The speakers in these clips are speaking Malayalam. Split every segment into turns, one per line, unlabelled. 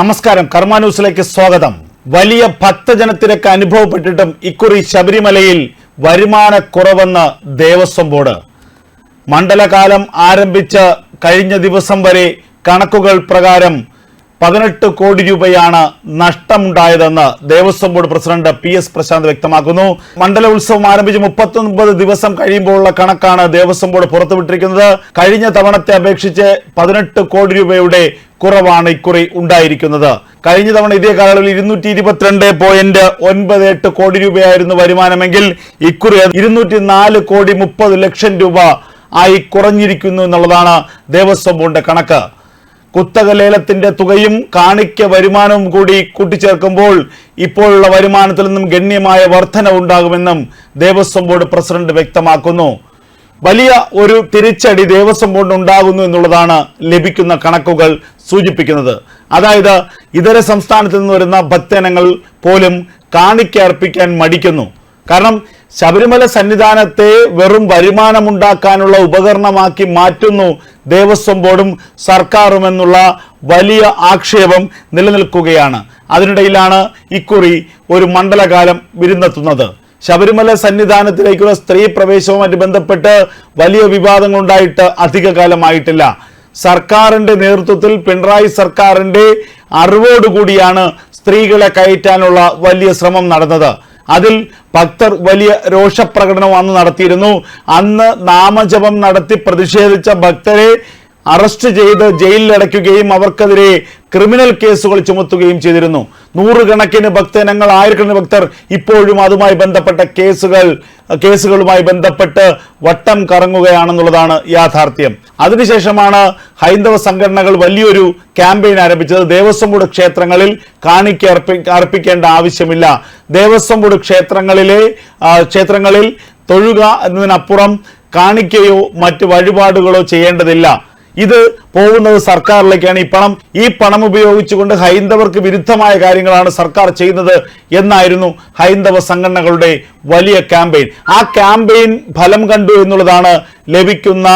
നമസ്കാരം. കർമ്മ ന്യൂസിലേക്ക് സ്വാഗതം. വലിയ ഭക്തജനത്തിരക്ക് അനുഭവപ്പെട്ടിട്ടും ഇക്കുറി ശബരിമലയിൽ വരുമാനക്കുറവെന്ന് ദേവസ്വം ബോർഡ്. മണ്ഡലകാലം ആരംഭിച്ച് കഴിഞ്ഞ ദിവസം വരെ കണക്കുകൾ പ്രകാരം പതിനെട്ട് കോടി രൂപയാണ് നഷ്ടമുണ്ടായതെന്ന് Devaswom board president P S Prashanth വ്യക്തമാക്കുന്നു. മണ്ഡല ഉത്സവം ആരംഭിച്ച് മുപ്പത്തൊൻപത് ദിവസം കഴിയുമ്പോഴുള്ള കണക്കാണ് ദേവസ്വം ബോർഡ് പുറത്തുവിട്ടിരിക്കുന്നത്. കഴിഞ്ഞ തവണത്തെ അപേക്ഷിച്ച് പതിനെട്ട് കോടി രൂപയുടെ കുറവാണ് ഇക്കുറി ഉണ്ടായിരിക്കുന്നത്. കഴിഞ്ഞ തവണ ഇതേ കാലയളവിൽ ഇരുന്നൂറ്റി ഇരുപത്തിരണ്ട് പോയിന്റ് ഒൻപത് എട്ട് കോടി രൂപയായിരുന്നു വരുമാനമെങ്കിൽ ഇക്കുറി ഇരുന്നൂറ്റി നാല് കോടി മുപ്പത് ലക്ഷം രൂപ ആയി കുറഞ്ഞിരിക്കുന്നു എന്നുള്ളതാണ് ദേവസ്വം ബോർഡിന്റെ കണക്ക്. കുത്തക ലേലത്തിന്റെ തുകയും കാണിക്ക വരുമാനവും കൂടി കൂട്ടിച്ചേർക്കുമ്പോൾ ഇപ്പോഴുള്ള വരുമാനത്തിൽ നിന്നും ഗണ്യമായ വർധന ഉണ്ടാകുമെന്നും ദേവസ്വം ബോർഡ് പ്രസിഡന്റ് വ്യക്തമാക്കുന്നു. വലിയ ഒരു തിരിച്ചടി ദേവസ്വം ബോർഡിന് ഉണ്ടാകുന്നു എന്നുള്ളതാണ് ലഭിക്കുന്ന കണക്കുകൾ സൂചിപ്പിക്കുന്നത്. അതായത് ഇതര സംസ്ഥാനത്ത് നിന്ന് വരുന്ന ഭക്തജനങ്ങൾ പോലും കാണിക്ക അർപ്പിക്കാൻ മടിക്കുന്നു. കാരണം ശബരിമല സന്നിധാനത്തെ വെറും വരുമാനമുണ്ടാക്കാനുള്ള ഉപകരണമാക്കി മാറ്റുന്നു ദേവസ്വം ബോർഡും സർക്കാരും എന്നുള്ള വലിയ ആക്ഷേപം നിലനിൽക്കുകയാണ്. അതിനിടയിലാണ് ഇക്കുറി ഒരു മണ്ഡലകാലം വിരുന്നെത്തുന്നത്. ശബരിമല സന്നിധാനത്തിലേക്കുള്ള സ്ത്രീ പ്രവേശവുമായിട്ട് ബന്ധപ്പെട്ട് വലിയ വിവാദങ്ങളുണ്ടായിട്ട് അധിക കാലമായിട്ടില്ല. സർക്കാരിന്റെ നേതൃത്വത്തിൽ പിണറായി സർക്കാരിന്റെ അറിവോടുകൂടിയാണ് സ്ത്രീകളെ കയറ്റാനുള്ള വലിയ ശ്രമം നടന്നത്. അതിൽ ഭക്തർ വലിയ രോഷപ്രകടനം അന്ന് നടത്തിയിരുന്നു. അന്ന് നാമജപം നടത്തി പ്രതിഷേധിച്ച ഭക്തരെ അറസ്റ്റ് ചെയ്ത് ജയിലിലടയ്ക്കുകയും അവർക്കെതിരെ ക്രിമിനൽ കേസുകൾ ചുമത്തുകയും ചെയ്തിരുന്നു. നൂറുകണക്കിന് ഭക്തജനങ്ങൾ ആയിരക്കണക്കിന് ഭക്തർ ഇപ്പോഴും അതുമായി ബന്ധപ്പെട്ട കേസുകൾ കേസുകളുമായി ബന്ധപ്പെട്ട് വട്ടം കറങ്ങുകയാണെന്നുള്ളതാണ് യാഥാർത്ഥ്യം. അതിനുശേഷമാണ് ഹൈന്ദവ സംഘടനകൾ വലിയൊരു ക്യാമ്പയിൻ ആരംഭിച്ചത്. ദേവസ്വം ബോർഡ് ക്ഷേത്രങ്ങളിൽ കാണിക്ക അർപ്പി അർപ്പിക്കേണ്ട ആവശ്യമില്ല. ദേവസ്വം ബോർഡ് ക്ഷേത്രങ്ങളിലെ ക്ഷേത്രങ്ങളിൽ തൊഴുക എന്നതിനപ്പുറം കാണിക്കയോ മറ്റ് വഴിപാടുകളോ ചെയ്യേണ്ടതില്ല. ഇത് പോകുന്നത് സർക്കാരിലേക്കാണ് ഈ പണം. ഈ പണം ഉപയോഗിച്ചുകൊണ്ട് ഹൈന്ദവർക്ക് വിരുദ്ധമായ കാര്യങ്ങളാണ് സർക്കാർ ചെയ്യുന്നത് എന്നായിരുന്നു ഹൈന്ദവ സംഘടനകളുടെ വലിയ ക്യാമ്പയിൻ. ആ ക്യാമ്പയിൻ ഫലം കണ്ടു എന്നുള്ളതാണ് ലഭിക്കുന്ന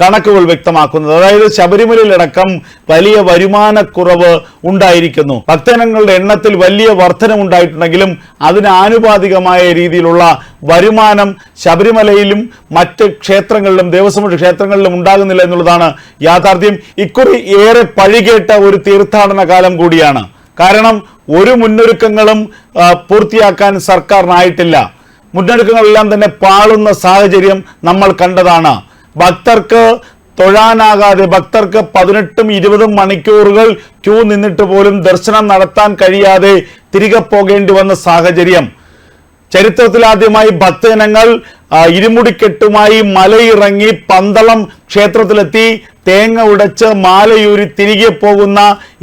കണക്കുകൾ വ്യക്തമാക്കുന്നത്. അതായത് ശബരിമലയിലടക്കം വലിയ വരുമാനക്കുറവ് ഉണ്ടായിരിക്കുന്നു. ഭക്തജനങ്ങളുടെ എണ്ണത്തിൽ വലിയ വർധനമുണ്ടായിട്ടുണ്ടെങ്കിലും അതിന് ആനുപാതികമായ രീതിയിലുള്ള വരുമാനം ശബരിമലയിലും മറ്റ് ക്ഷേത്രങ്ങളിലും ദേവസ്വം ക്ഷേത്രങ്ങളിലും ഉണ്ടാകുന്നില്ല എന്നുള്ളതാണ് യാഥാർത്ഥ്യം. ഇക്കുറി ഏറെ പഴികേട്ട ഒരു തീർത്ഥാടന കാലം കൂടിയാണ്. കാരണം ഒരു മുന്നൊരുക്കങ്ങളും പൂർത്തിയാക്കാൻ സർക്കാരിനായിട്ടില്ല. മുന്നൊരുക്കങ്ങളെല്ലാം തന്നെ പാളുന്ന സാഹചര്യം നമ്മൾ കണ്ടതാണ്. ഭക്തർക്ക് തൊഴാനാകാതെ ഭക്തർക്ക് പതിനെട്ടും ഇരുപതും മണിക്കൂറുകൾ ക്യൂ നിന്നിട്ട് പോലും ദർശനം നടത്താൻ കഴിയാതെ തിരികെ പോകേണ്ടി വന്ന സാഹചര്യം. ചരിത്രത്തിലാദ്യമായി ഭക്തജനങ്ങൾ ഇരുമുടിക്കെട്ടുമായി മലയിറങ്ങി പന്തളം ക്ഷേത്രത്തിലെത്തി തേങ്ങ ഉടച്ച് മാലയൂരി തിരികെ പോകുന്ന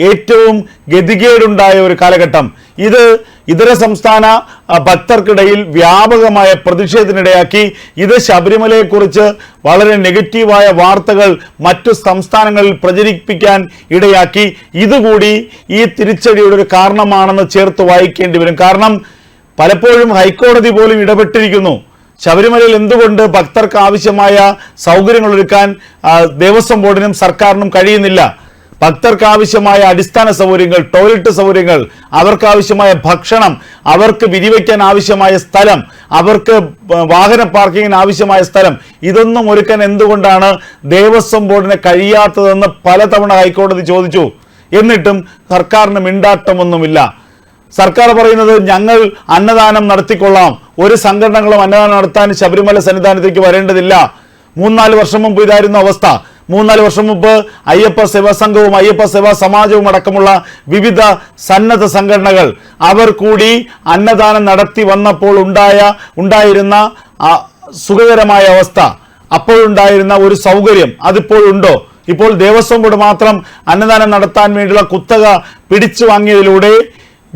ഏറ്റവും ഗതികേടുണ്ടായ ഒരു കാലഘട്ടം. ഇത് ഇതര സംസ്ഥാന ഭക്തർക്കിടയിൽ വ്യാപകമായ പ്രതിഷേധത്തിനിടയാക്കി. ഇത് ശബരിമലയെക്കുറിച്ച് വളരെ നെഗറ്റീവായ വാർത്തകൾ മറ്റു സംസ്ഥാനങ്ങളിൽ പ്രചരിപ്പിക്കാൻ ഇടയാക്കി. ഇതുകൂടി ഈ തിരിച്ചടിയുടെ ഒരു കാരണമാണെന്ന് ചേർത്ത് വായിക്കേണ്ടി വരും. കാരണം പലപ്പോഴും ഹൈക്കോടതി പോലും ഇടപെട്ടിരിക്കുന്നു. ശബരിമലയിൽ എന്തുകൊണ്ട് ഭക്തർക്ക് ആവശ്യമായ സൗകര്യങ്ങൾ ഒരുക്കാൻ ദേവസ്വം ബോർഡിനും സർക്കാരിനും കഴിയുന്നില്ല? ഭക്തർക്ക് ആവശ്യമായ അടിസ്ഥാന സൗകര്യങ്ങൾ ടോയ്ലറ്റ് സൗകര്യങ്ങൾ അവർക്ക് ആവശ്യമായ ഭക്ഷണം അവർക്ക് വിരിവയ്ക്കാൻ ആവശ്യമായ സ്ഥലം അവർക്ക് വാഹന പാർക്കിങ്ങിന് ആവശ്യമായ സ്ഥലം ഇതൊന്നും ഒരുക്കാൻ എന്തുകൊണ്ടാണ് ദേവസ്വം ബോർഡിന് കഴിയാത്തതെന്ന് പലതവണ ഹൈക്കോടതി ചോദിച്ചു. എന്നിട്ടും സർക്കാരിന് മിണ്ടാട്ടമൊന്നുമില്ല. സർക്കാർ പറയുന്നത് ഞങ്ങൾ അന്നദാനം നടത്തിക്കൊള്ളാം. ഒരു സംഘടനകളും അന്നദാനം നടത്താൻ ശബരിമല സന്നിധാനത്തേക്ക് വരേണ്ടതില്ല. മൂന്നാൽ വർഷം മുമ്പ് ഇതായിരുന്നു അവസ്ഥ. മൂന്നാൽ വർഷം മുമ്പ് അയ്യപ്പ സേവാ സംഘവും അയ്യപ്പ സേവാ സമാജവും അടക്കമുള്ള വിവിധ സന്നദ്ധ സംഘടനകൾ അവർ കൂടി അന്നദാനം നടത്തി വന്നപ്പോൾ ഉണ്ടായ ഉണ്ടായിരുന്ന സുഖകരമായ അവസ്ഥ. അപ്പോഴുണ്ടായിരുന്ന ഒരു സൗകര്യം അതിപ്പോഴുണ്ടോ ഇപ്പോൾ ദേവസ്വം ബോർഡ് മാത്രം അന്നദാനം നടത്താൻ വേണ്ടിയുള്ള കുത്തക പിടിച്ചു വാങ്ങിയതിലൂടെ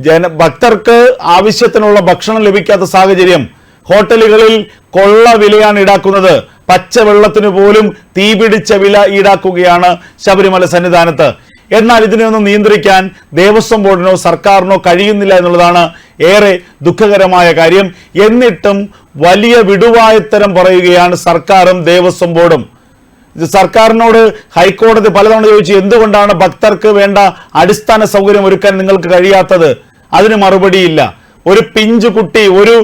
ജന ഭക്തർക്ക് ആവശ്യത്തിനുള്ള ഭക്ഷണം ലഭിക്കാത്ത സാഹചര്യം. ഹോട്ടലുകളിൽ കൊള്ള വിലയാണ് ഈടാക്കുന്നത്. പച്ചവെള്ളത്തിന് പോലും തീപിടിച്ച വില ഈടാക്കുകയാണ് ശബരിമല സന്നിധാനത്ത്. എന്നാൽ ഇതിനെയൊന്നും നിയന്ത്രിക്കാൻ ദേവസ്വം ബോർഡിനോ സർക്കാരിനോ കഴിയുന്നില്ല എന്നുള്ളതാണ് ഏറെ ദുഃഖകരമായ കാര്യം. എന്നിട്ടും വലിയ വിടുവായത്തരം പറയുകയാണ് സർക്കാരും ദേവസ്വം ബോർഡും. സർക്കാരിനോട് ഹൈക്കോടതി പലതവണ ചോദിച്ചു എന്തുകൊണ്ടാണ് ഭക്തർക്ക് വേണ്ട അടിസ്ഥാന സൗകര്യം ഒരുക്കാൻ നിങ്ങൾക്ക് കഴിയാത്തത്? അതിന് മറുപടിയില്ല. ഒരു പിഞ്ചു കുട്ടി ഒരു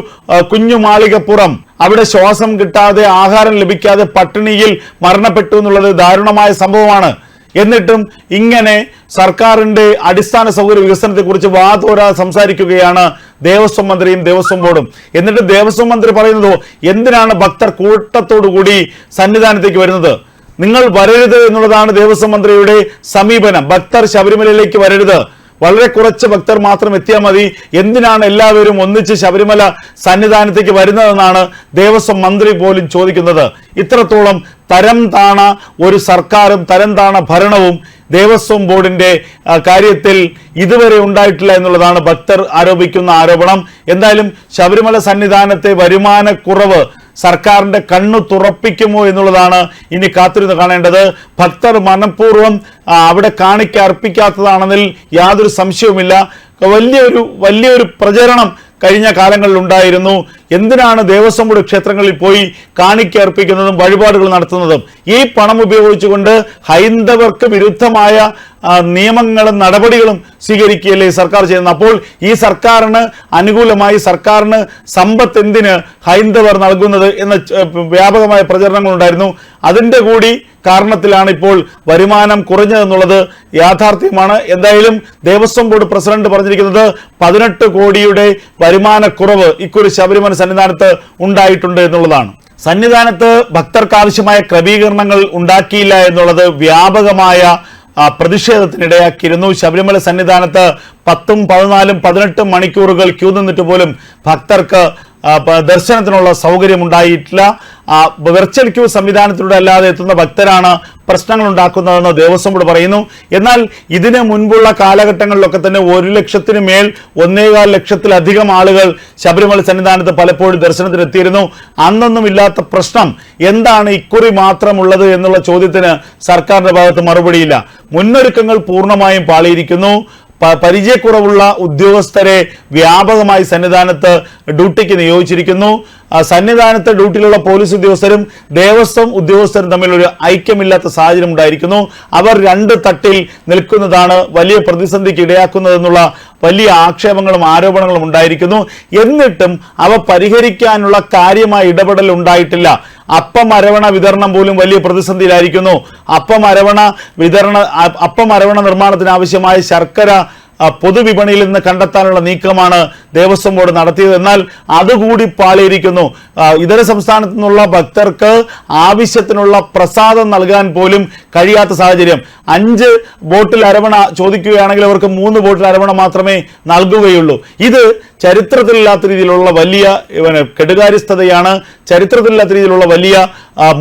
കുഞ്ഞു മാളികപ്പുറം അവിടെ ശ്വാസം കിട്ടാതെ ആഹാരം ലഭിക്കാതെ പട്ടിണിയിൽ മരണപ്പെട്ടു എന്നുള്ളത് ദാരുണമായ സംഭവമാണ്. എന്നിട്ടും ഇങ്ങനെ സർക്കാരിന്റെ അടിസ്ഥാന സൗകര്യ വികസനത്തെക്കുറിച്ച് കുറിച്ച് വാതോരാ സംസാരിക്കുകയാണ് ദേവസ്വം മന്ത്രിയും ദേവസ്വം ബോർഡും. എന്നിട്ട് ദേവസ്വം മന്ത്രി പറയുന്നതോ എന്തിനാണ് ഭക്തർ കൂട്ടത്തോടുകൂടി സന്നിധാനത്തേക്ക് വരുന്നത്? നിങ്ങൾ വരരുത് എന്നുള്ളതാണ് ദേവസ്വം മന്ത്രിയുടെ സമീപനം. ഭക്തർ ശബരിമലയിലേക്ക് വരരുത്. വളരെ കുറച്ച് ഭക്തർ മാത്രം എത്തിയാൽ മതി. എന്തിനാണ് എല്ലാവരും ഒന്നിച്ച് ശബരിമല സന്നിധാനത്തേക്ക് വരുന്നതെന്നാണ് ദേവസ്വം മന്ത്രി പോലും ചോദിക്കുന്നത്. ഇത്രത്തോളം തരം താണ ഒരു സർക്കാരും തരം താണ ഭരണവും ദേവസ്വം ബോർഡിന്റെ കാര്യത്തിൽ ഇതുവരെ ഉണ്ടായിട്ടില്ല എന്നുള്ളതാണ് ഭക്തർ ആരോപിക്കുന്ന ആരോപണം. എന്തായാലും ശബരിമല സന്നിധാനത്തെ വരുമാനക്കുറവ് സർക്കാരിന്റെ കണ്ണു തുറപ്പിക്കുമോ എന്നുള്ളതാണ് ഇനി കാത്തിരുന്ന് കാണേണ്ടത്. ഭക്തർ മനഃപൂർവം അവിടെ കാണിക്ക അർപ്പിക്കാത്തതാണെന്നതിൽ യാതൊരു സംശയവുമില്ല. വലിയൊരു വലിയൊരു പ്രചരണം കഴിഞ്ഞ കാലങ്ങളിൽ ഉണ്ടായിരുന്നു. എന്തിനാണ് ദേവസ്വം ബോർഡ് ക്ഷേത്രങ്ങളിൽ പോയി കാണിക്ക അർപ്പിക്കുന്നതും വഴിപാടുകൾ നടത്തുന്നതും? ഈ പണം ഉപയോഗിച്ചുകൊണ്ട് ഹൈന്ദവർക്ക് വിരുദ്ധമായ നിയമങ്ങളും നടപടികളും സ്വീകരിക്കുകയല്ലേ സർക്കാർ ചെയ്യുന്നത്? അപ്പോൾ ഈ സർക്കാരിന് അനുകൂലമായി സർക്കാരിന് സമ്പത്ത് എന്തിന് ഹൈന്ദവർ നൽകുന്നത് എന്ന വ്യാപകമായ പ്രചരണങ്ങൾ ഉണ്ടായിരുന്നു അതിന്റെ കൂടി കാരണത്തിലാണ് ഇപ്പോൾ വരുമാനം കുറഞ്ഞതെന്നുള്ളത് യാഥാർത്ഥ്യമാണ്. എന്തായാലും ദേവസ്വം ബോർഡ് പ്രസിഡന്റ് പറഞ്ഞിരിക്കുന്നത് പതിനെട്ട് കോടിയുടെ വരുമാനക്കുറവ് ഇക്കുറി ശബരിമല സന്നിധാനത്ത് ഉണ്ടായിട്ടുണ്ട് എന്നുള്ളതാണ്. സന്നിധാനത്ത് ഭക്തർക്ക് ആവശ്യമായ ക്രമീകരണങ്ങൾ ഉണ്ടാക്കിയില്ല എന്നുള്ളത് വ്യാപകമായ പ്രതിഷേധത്തിനിടയാക്കിയിരുന്നു ശബരിമല സന്നിധാനത്ത് പത്തും പതിനാലും പതിനെട്ടും മണിക്കൂറുകൾ ക്യൂ നിന്നിട്ട് പോലും ഭക്തർക്ക് ദർശനത്തിനുള്ള സൗകര്യം ഉണ്ടായിട്ടില്ല ആ, വെർച്വൽ ക്യൂ സംവിധാനത്തിലൂടെ അല്ലാതെ എത്തുന്ന ഭക്തരാണ് പ്രശ്നങ്ങൾ ഉണ്ടാക്കുന്നതെന്ന് ദേവസ്വം ബോർഡ് പറയുന്നു. എന്നാൽ ഇതിന് മുൻപുള്ള കാലഘട്ടങ്ങളിലൊക്കെ തന്നെ ഒരു ലക്ഷത്തിന് മേൽ ഒന്നേകാൽ ലക്ഷത്തിലധികം ആളുകൾ ശബരിമല സന്നിധാനത്ത് പലപ്പോഴും ദർശനത്തിനെത്തിയിരുന്നു. അന്നൊന്നും ഇല്ലാത്ത പ്രശ്നം എന്താണ് ഇക്കുറി മാത്രമുള്ളത് എന്നുള്ള ചോദ്യത്തിന് സർക്കാരിന്റെ ഭാഗത്ത് മറുപടിയില്ല. മുന്നൊരുക്കങ്ങൾ പൂർണമായും പാളിയിരിക്കുന്നു. പരിചയക്കുറവുള്ള ഉദ്യോഗസ്ഥരെ വ്യാപകമായി സന്നിധാനത്ത് ഡ്യൂട്ടിക്ക് നിയോഗിച്ചിരിക്കുന്നു. സന്നിധാനത്ത് ഡ്യൂട്ടിയിലുള്ള പോലീസ് ഉദ്യോഗസ്ഥരും ദേവസ്വം ഉദ്യോഗസ്ഥരും തമ്മിൽ ഒരു ഐക്യമില്ലാത്ത സാഹചര്യം ഉണ്ടായിരിക്കുന്നു. അവർ രണ്ട് തട്ടിൽ നിൽക്കുന്നതാണ് വലിയ പ്രതിസന്ധിക്ക് ഇടയാക്കുന്നതെന്നുള്ള വലിയ ആക്ഷേപങ്ങളും ആരോപണങ്ങളും ഉണ്ടായിരിക്കുന്നു. എന്നിട്ടും അവ പരിഹരിക്കാനുള്ള കാര്യമായ ഇടപെടൽ ഉണ്ടായിട്ടില്ല. അപ്പം അരവണ വിതരണം പോലും വലിയ പ്രതിസന്ധിയിലായിരിക്കുന്നു. അപ്പം അരവണ വിതരണ അപ്പമരവണ നിർമ്മാണത്തിന് ആവശ്യമായ ശർക്കര പൊതുവിപണിയിൽ നിന്ന് കണ്ടെത്താനുള്ള നീക്കമാണ് ദേവസ്വം ബോർഡ് നടത്തിയത്. എന്നാൽ അതുകൂടി പാളിയിരിക്കുന്നു. ഇതര സംസ്ഥാനത്തു നിന്നുള്ള ഭക്തർക്ക് ആവശ്യത്തിനുള്ള പ്രസാദം നൽകാൻ പോലും കഴിയാത്ത സാഹചര്യം. അഞ്ച് ബോട്ടിൽ അരവണ ചോദിക്കുകയാണെങ്കിൽ അവർക്ക് മൂന്ന് ബോട്ടിൽ അരവണ മാത്രമേ നൽകുകയുള്ളൂ. ഇത് ചരിത്രത്തിലില്ലാത്ത രീതിയിലുള്ള വലിയ കെടുകാര്യസ്ഥതയാണ്. ചരിത്രത്തിലില്ലാത്ത രീതിയിലുള്ള വലിയ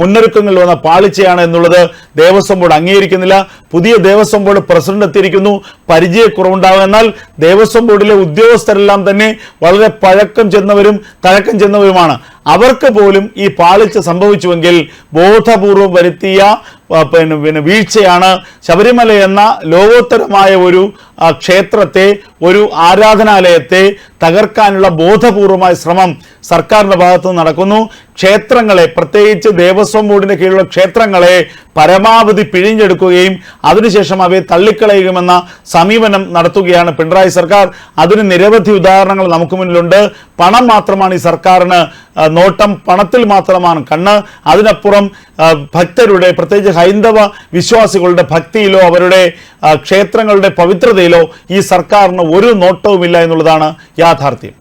മുന്നൊരുക്കങ്ങൾ വന്ന പാളിച്ചയാണ് എന്നുള്ളത് ദേവസ്വം ബോർഡ് അംഗീകരിക്കുന്നില്ല. പുതിയ ദേവസ്വം ബോർഡ് പ്രസിഡന്റ് എത്തിയിരിക്കുന്നു. പരിചയക്കുറവുണ്ടാകും. എന്നാൽ ദേവസ്വം ബോർഡിലെ ഉദ്യോഗസ്ഥരെല്ലാം തന്നെ വളരെ പഴക്കം ചെന്നവരും തഴക്കം ചെന്നവരുമാണ്. അവർക്ക് പോലും ഈ പാളിച്ച സംഭവിച്ചുവെങ്കിൽ ബോധപൂർവം വരുത്തിയ പിന്നെ പിന്നെ വീഴ്ചയാണ്. ശബരിമല എന്ന ലോകോത്തരമായ ഒരു ക്ഷേത്രത്തെ ഒരു ആരാധനാലയത്തെ തകർക്കാനുള്ള ബോധപൂർവമായ ശ്രമം സർക്കാരിന്റെ ഭാഗത്തു നടക്കുന്നു. ക്ഷേത്രങ്ങളെ പ്രത്യേകിച്ച് ദേവസ്വം ബോർഡിന്റെ കീഴിലുള്ള ക്ഷേത്രങ്ങളെ പരമാവധി പിഴിഞ്ഞെടുക്കുകയും അതിനുശേഷം അവയെ തള്ളിക്കളയുമെന്ന സമീപനം നടത്തുകയാണ് പിണറായി സർക്കാർ. അതിന് നിരവധി ഉദാഹരണങ്ങൾ നമുക്ക് മുന്നിലുണ്ട്. പണം മാത്രമാണ് ഈ സർക്കാരിന് നോട്ടം. പണത്തിൽ മാത്രമാണ് കണ്ണ്. അതിനപ്പുറം ഭക്തരുടെ പ്രത്യേകിച്ച് ഹൈന്ദവ വിശ്വാസികളുടെ ഭക്തിയിലോ അവരുടെ ക്ഷേത്രങ്ങളുടെ പവിത്രതയിലോ ഈ സർക്കാരിന് ഒരു നോട്ടവുമില്ല എന്നുള്ളതാണ് യാഥാർത്ഥ്യം.